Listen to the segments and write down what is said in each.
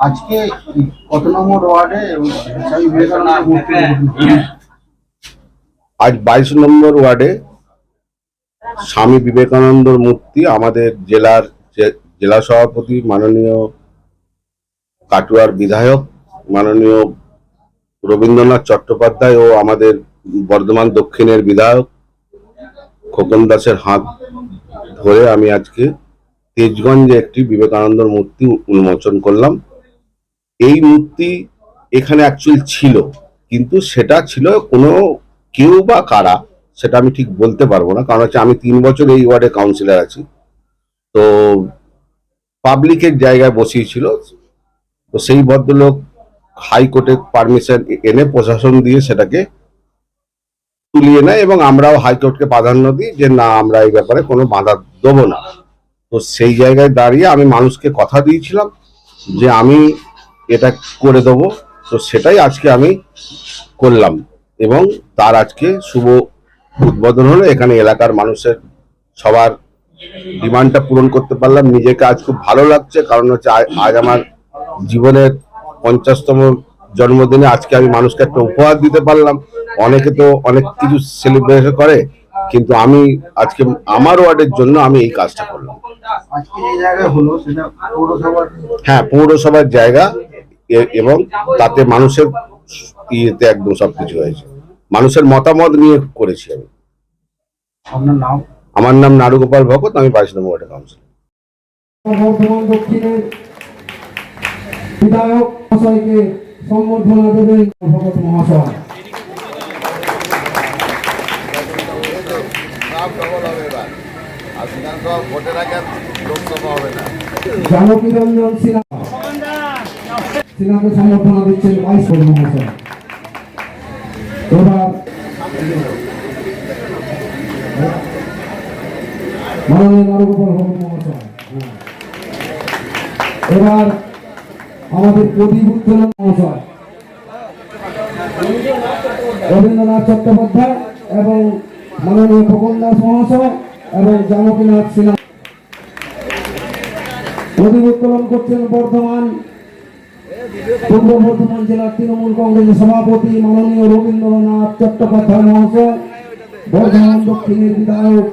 আজকে কত নম্বর ওয়ার্ডে স্বামী বিবেকানন্দ মূর্তি উদ্বোধন? আজ বাইশ নম্বর ওয়ার্ডে স্বামী বিবেকানন্দর মূর্তি আমাদের জেলার জেলা সভাপতি মাননীয় কাটুয়ার বিধায়ক মাননীয় রবীন্দ্রনাথ চট্টোপাধ্যায় ও আমাদের বর্ধমান দক্ষিণের বিধায়ক খোকন দাসের হাত ধরে আমি আজকে তেজগঞ্জে একটি বিবেকানন্দর মূর্তি উন্মোচন করলাম এই মূর্তি এখানে অ্যাকচুয়ালি ছিল, কিন্তু সেটা ছিল কোনো কেউ বা কারা, সেটা আমি ঠিক বলতে পারব না, কারণ হচ্ছে আমি তিন বছর এই ওয়ার্ডে কাউন্সিলর আছি। তো পাবলিকের জায়গায় বসিয়েছিল, তো সেই ভদ্রলোক হাইকোর্টের পারমিশন এনে প্রশাসন দিয়ে সেটাকে তুলিয়ে নেয় এবং আমরাও হাইকোর্টকে প্রাধান্য দিই যে না, আমরা এই ব্যাপারে কোনো বাধা দেবো না। তো সেই জায়গায় দাঁড়িয়ে আমি মানুষকে কথা দিয়েছিলাম যে আমি এটা করে দেবো। তো সেটাই আজকে আমি করলাম। এবং তার আজকে শুভ উদ্বোধন হলো। এখানে এলাকার মানুষের সবার ডিমান্ডটা পূরণ করতে পারলাম। নিজেকে আজ খুব ভালো লাগছে। কারণ হচ্ছে আজ আমার জীবনের পঞ্চাশতম জন্মদিনে আজকে আমি মানুষকে একটা উপহার দিতে পারলাম। অনেকে তো অনেক কিছু সেলিব্রেশন করে। কিন্তু আমি আজকে আমার ওয়ার্ডের জন্য আমি এই কাজটা করলাম। হ্যাঁ পৌরসভার জায়গা। এবং তাতে মানুষের ইয়েতে একদম সবকিছু হয়েছে। মানুষের মতামত নিয়ে করেছি আমি। আপনার নাম? আমার নাম নারুগোপাল ভগত আমি বাইশ নম্বর ওয়ার্ডের কাউন্সিলর। বর্ধমান দক্ষিণের বিধায়ক মহাশয়কে সম্বর্ধনা দেবেন ভগত মহাশয়। জানকী রঞ্জন সিনহা। সিনহাকে সম্বর্ধনা দিচ্ছেন ভাইস মহাশয় এবার মাননীয় নারগোপাল মহাশয় হ্যাঁ। এবার আমাদের প্রদীপ মহাশয়, রবীন্দ্রনাথ চট্টোপাধ্যায় এবং মাননীয় খোকন দাস মহাশয় এবং জানকীনাথ সিনহা প্রদীপ উত্তোলন করছেন বর্ধমান পূর্ব বর্ধমান জেলার তৃণমূল কংগ্রেসের সভাপতি মাননীয় রবীন্দ্রনাথ চট্টোপাধ্যায় মহাশয় বর্ধমান দক্ষিণের বিধায়ক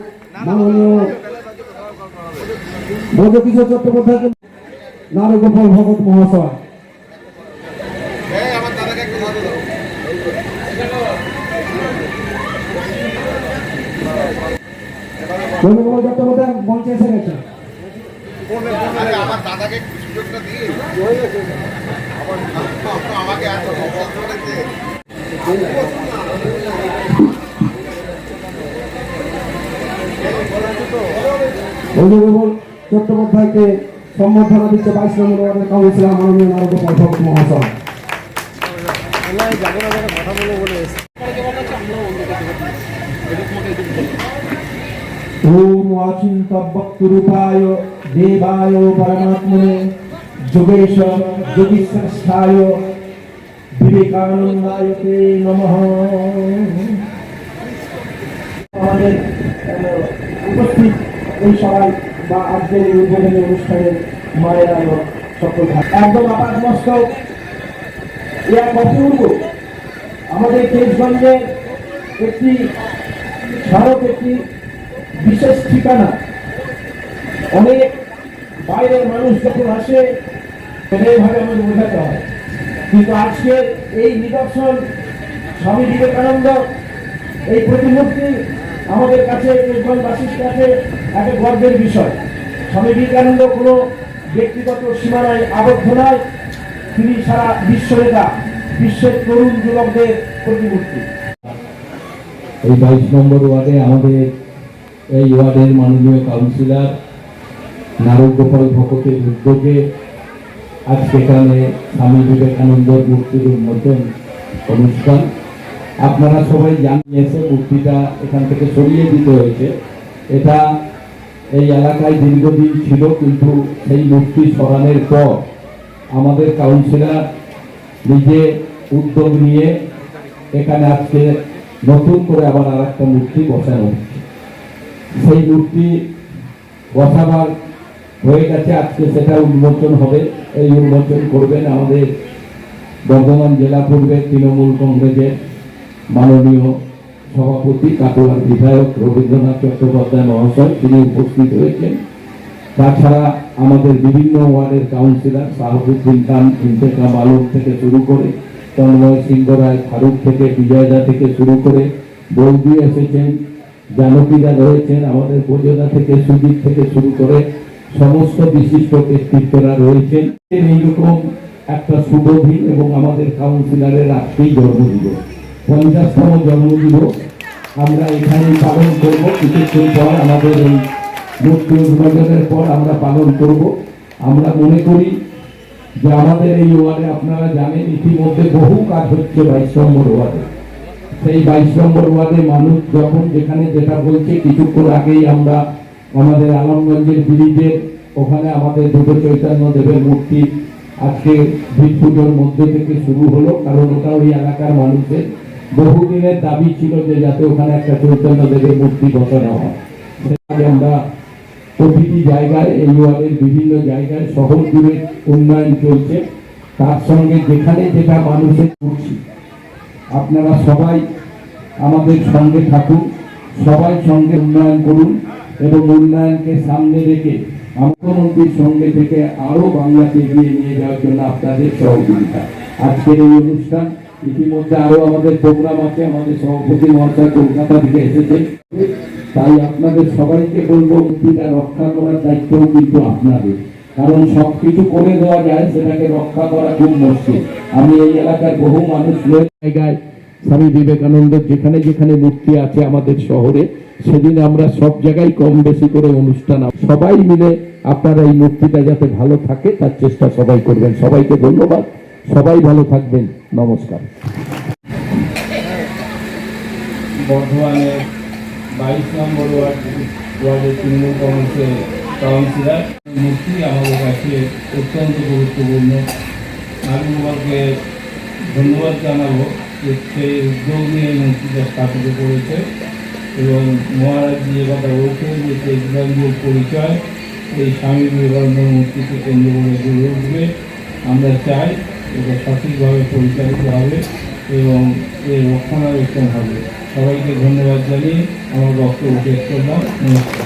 মাননীয় ব্রজকিশোর চট্টোপাধ্যায়কে নারগোপাল ভগত মহাশয়। চট্টোপাধ্যায় মঞ্চে এসে গেছে। আমার দাদাকে চট্টোপাধ্যায়কে সম্বর্ধনা দিচ্ছে বাইশ নম্বর ওয়ার্ডের কাউন্সিলর মাননীয় মহাশয়। ওম দেবায় পরমাত্মনে যোগেশ যোগীশ্রেষ্ঠায় বিবেকানন্দায় তে নমঃ। আমাদের উপস্থিত এই সবাই বা আজকের এই উদ্বোধনী অনুষ্ঠানের মায়েরা ও সকল একদম এক অপূর্ব। আমাদের দেশগঞ্জের একটি ভারত একটি বিশেষ ঠিকানা। অনেক বাইরের মানুষ যখন আসে বোঝাতে হয়। কিন্তু এই নিদর্শন স্বামী বিবেকানন্দ, এই প্রতিমূর্তি আমাদের কাছে দেশবাসীর কাছে একটা গর্বের বিষয়। স্বামী বিবেকানন্দ কোনো ব্যক্তিগত সীমানায় আবদ্ধ নয়, তিনি সারা বিশ্ব নেতা বিশ্বের তরুণ যুবকদের প্রতিমূর্তি। এই বাইশ নম্বর ওয়ার্ডে আমাদের এই ওয়ার্ডের মাননীয় কাউন্সিলর, নারদ গোপাল ভকতের উদ্যোগে আজকে এখানে স্বামী বিবেকানন্দর মূর্তির উন্মোচন অনুষ্ঠান। আপনারা সবাই জানিয়েছে মূর্তিটা এখান থেকে সরিয়ে দিতে হয়েছে। এটা এই এলাকায় দীর্ঘদিন ছিল, কিন্তু সেই মূর্তি সরানোর পর আমাদের কাউন্সিলর নিজে উদ্যোগ নিয়ে এখানে আজকে নতুন করে আবার আর একটা মূর্তি বসানো হচ্ছে। সেই মূর্তি বসাবার হয়ে গেছে, আজকে সেটা উন্মোচন হবে। এই উন্মোচন করবেন আমাদের বর্ধমান জেলা পূর্বের তৃণমূল কংগ্রেসের মাননীয় সভাপতি, কাটোয়ার বিধায়ক রবীন্দ্রনাথ চট্টোপাধ্যায় মহাশয়। তিনি উপস্থিত হয়েছেন। তাছাড়া আমাদের বিভিন্ন ওয়ার্ডের কাউন্সিলর সাহাবুদ্দিন খান ইন্তেকাম আলম থেকে শুরু করে, তন্ময় সিংহ রায়, ফারুক থেকে বিজয়দা থেকে শুরু করে, বৌদি এসেছেন জানকীরা রয়েছেন আমাদের বোঝদা থেকে, সুজিত থেকে শুরু করে সমস্ত বিশিষ্ট ব্যক্তিত্বরা রয়েছেন। এইরকম একটা শুভ দিন এবং আমাদের কাউন্সিলরের আজকেই জন্মদিবস পঞ্চাশতম জন্মদিবস আমরা এখানেই পালন করব। কিছুক্ষণ পর আমাদের এই মূর্তি উদ্বোধনের পর আমরা পালন করব। আমরা মনে করি যে আমাদের এই ওয়ার্ডে আপনারা জানেন, ইতিমধ্যে বহু কাজ হচ্ছে বাইশ নম্বর ওয়ার্ডে। সেই বাইশ নম্বর ওয়ার্ডে মানুষ যখন যেখানে যেটা বলছে, কিছুক্ষণ আগেই আমরা আমাদের আলমগঞ্জের ব্রিজের ওখানে আমাদের দুটো চৈতন্য দেবের মূর্তি আজকে ভিড় পুজোর মধ্যে থেকে শুরু হলো, কারণ ওটা ওই এলাকার মানুষের। বহুদিনের দাবি ছিল যে যাতে ওখানে একটা চৈতন্য দেবের মূর্তি বসানো হয়। সেটাকে আমরা প্রতিটি জায়গায়, এই ওয়ার্ডের বিভিন্ন জায়গায় শহর জুড়ে উন্নয়ন চলছে। তার সঙ্গে যেখানে যেটা মানুষের করছি আপনারা সবাই আমাদের সঙ্গে থাকুন, সবাই সঙ্গে উন্নয়ন করুন। এবং উন্নয়নকে সামনে রেখে মুখ্যমন্ত্রীর সঙ্গে থেকে আরও বাংলাকে এগিয়ে নিয়ে যাওয়ার জন্য আপনাদের সহযোগিতা। আজকের এই অনুষ্ঠান, ইতিমধ্যে আরও আমাদের প্রোগ্রাম আছে, আমাদের সভাপতি মহাশয় কলকাতা থেকে এসেছে। তাই আপনাদের সবাইকে বলব মুক্তিটা রক্ষা করার দায়িত্বও কিন্তু আপনাদের। কারণ সবকিছু করে দেওয়া যায়, সেটাকে রক্ষা করা খুব মুশকিল। আমি এই এলাকার বহু মানুষ জায়গায় স্বামী বিবেকানন্দের যেখানে যেখানে মূর্তি আছে আমাদের শহরে, সেদিন আমরা সব জায়গায় কম বেশি করে অনুষ্ঠান সবাই মিলে আপনারা এই মূর্তিটা যাতে ভালো থাকে, তার চেষ্টা সবাই করবেন। সবাইকে ধন্যবাদ। সবাই ভালো থাকবেন। নমস্কার। বর্ধমানের বাইশ মূর্তি আমাদের কাছে অত্যন্ত গুরুত্বপূর্ণ। আমি ধন্যবাদ জানাব। সেই উদ্যোগ নিয়ে মূর্তিটা স্থাপিত করেছে এবং মহারাজ যে কথা বলছেন যে তেজগঞ্জের পরিচয় এই স্বামী বিবেকানন্দ মূর্তিকে কেন্দ্র করে গড়ে উঠবে। আমরা চাই এটা সঠিকভাবে পরিচালিত হবে এবং এর রক্ষণাবেক্ষণ হবে। সবাইকে ধন্যবাদ জানিয়ে আমার বক্তব্য শেষ করলাম। নমস্কার।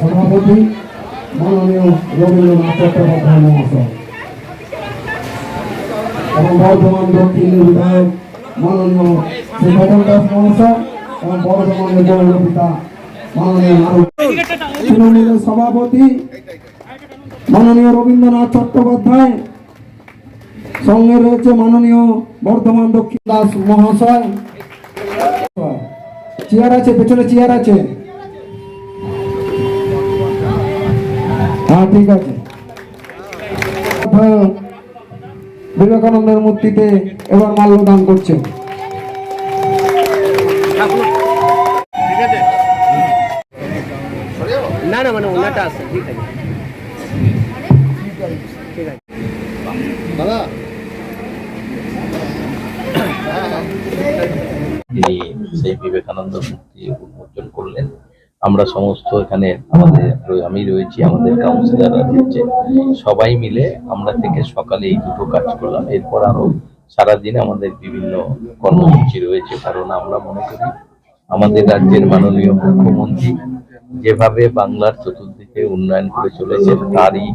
সভাপতি মাননীয় রবীন্দ্রনাথ চট্টোপাধ্যায় মহাশয় এবং বর্ধমান দক্ষিণের বিধায়ক মাননীয় শ্রী ভবন দাস মহাশয় এবং বর্ধমানের গৌর পিতা মাননীয় সভাপতি মাননীয় রবীন্দ্রনাথ চট্টোপাধ্যায়। সঙ্গে রয়েছে মাননীয় বর্ধমান দক্ষিণ দাস মহাশয়। চেয়ার আছে, পেছনে চেয়ার আছে। হ্যাঁ ঠিক আছে। বিবেকানন্দের মূর্তিতে এবার মাল্যদান করছেন না না মানে ওনাটা আছে ঠিক আছে। তিনি সেই বিবেকানন্দ মূর্তি উন্মোচন করলেন। আমরা সমস্ত এখানে আমাদের আমি রয়েছি, আমাদের কাউন্সিলররা রয়েছে সবাই মিলে আমরা থেকে সকালে এই দুটো কাজ করলাম। এরপর আরও সারাদিন আমাদের বিভিন্ন কর্মসূচি রয়েছে, কারণ আমরা মনে করি আমাদের রাজ্যের মাননীয় মুখ্যমন্ত্রী যেভাবে বাংলার চতুর্দিকে উন্নয়ন করে চলেছেন তারই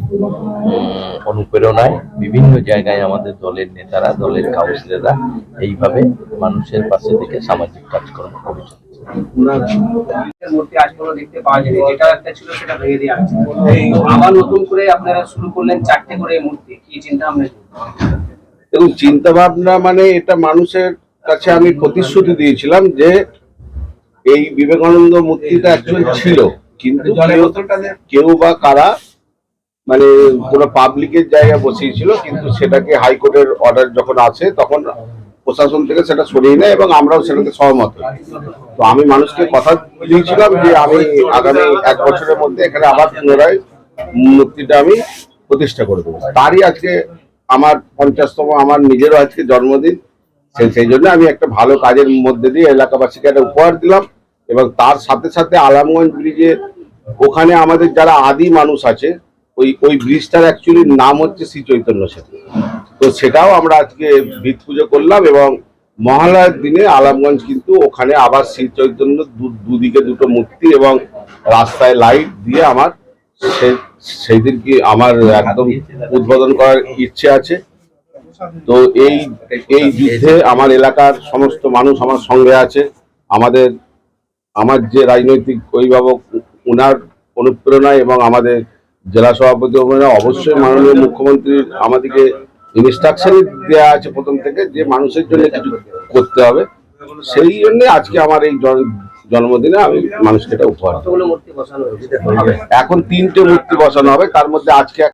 অনুপ্রেরণায় বিভিন্ন জায়গায় আমাদের দলের নেতারা, দলের কাউন্সিলররা এইভাবে মানুষের পাশে থেকে সামাজিক কাজকর্ম করে চলেছে। মূর্তি আজ দেখতে পাওয়া যায়নি। যেটা একটা ছিল সেটা ভেঙে দিয়ে আছে আবার নতুন করে আপনারা শুরু করলেন চারটে করে মূর্তি। কি চিন্তা ভাবনা? দেখুন চিন্তা ভাবনা মানে এটা মানুষের কাছে আমি প্রতিশ্রুতি দিয়েছিলাম যে এই বিবেকানন্দ মূর্তিটা অ্যাকচুয়ালি ছিল। কিন্তু কেউ- কেউ বা কারা মানে কোনো পাবলিকের জায়গায় বসিয়েছিল কিন্তু সেটাকে হাইকোর্টের অর্ডার যখন আসে তখন প্রশাসন থেকে সেটা সরিয়ে নেয় এবং আমরাও সেটাকে সহমত তো আমি মানুষকে কথা দিয়েছিলাম যে আমি আগামী এক বছরের মধ্যে এখানে আবার পুনরায় মূর্তিটা আমি প্রতিষ্ঠা করে দেবো। তারই আজকে আমার পঞ্চাশতম, আমার নিজেরও আজকে জন্মদিন। সেই সেই জন্য আমি একটা ভালো কাজের মধ্যে দিয়ে এলাকাবাসীকে একটা উপহার দিলাম এবং তার সাথে সাথে আলামগঞ্জ ব্রিজে ওখানে আমাদের যারা আদি মানুষ আছে ওই ওই ব্রিজটার অ্যাকচুয়ালি নাম হচ্ছে শ্রী চৈতন্য সেতু। তো সেটাও আমরা আজকে ভিত পুজো করলাম এবং মহালয়ার দিনে আলামগঞ্জ কিন্তু ওখানে আবার শ্রী চৈতন্য দুদিকে দুটো মূর্তি এবং রাস্তায় লাইট দিয়ে আমার সেই দিন কি আমার একদম উদ্বোধন করার ইচ্ছে আছে। তো এই এই যুদ্ধে আমার এলাকার সমস্ত মানুষ আমার সঙ্গে আছে। আমাদের, আমার যে রাজনৈতিক অভিভাবক, উনার অনুপ্রেরণায় এবং আমাদের জেলা সভাপতি অবশ্যই মাননীয় মুখ্যমন্ত্রীর আমাদেরকে ইনস্ট্রাকশন দেওয়া আছে প্রথম থেকে যে মানুষের জন্য কিছু করতে হবে। সেই জন্য আজকে আমার এই জন- জন্মদিনে আমি মানুষকে এটা উপহার এখন তিনটে মূর্তি বসানো হবে তার মধ্যে আজকে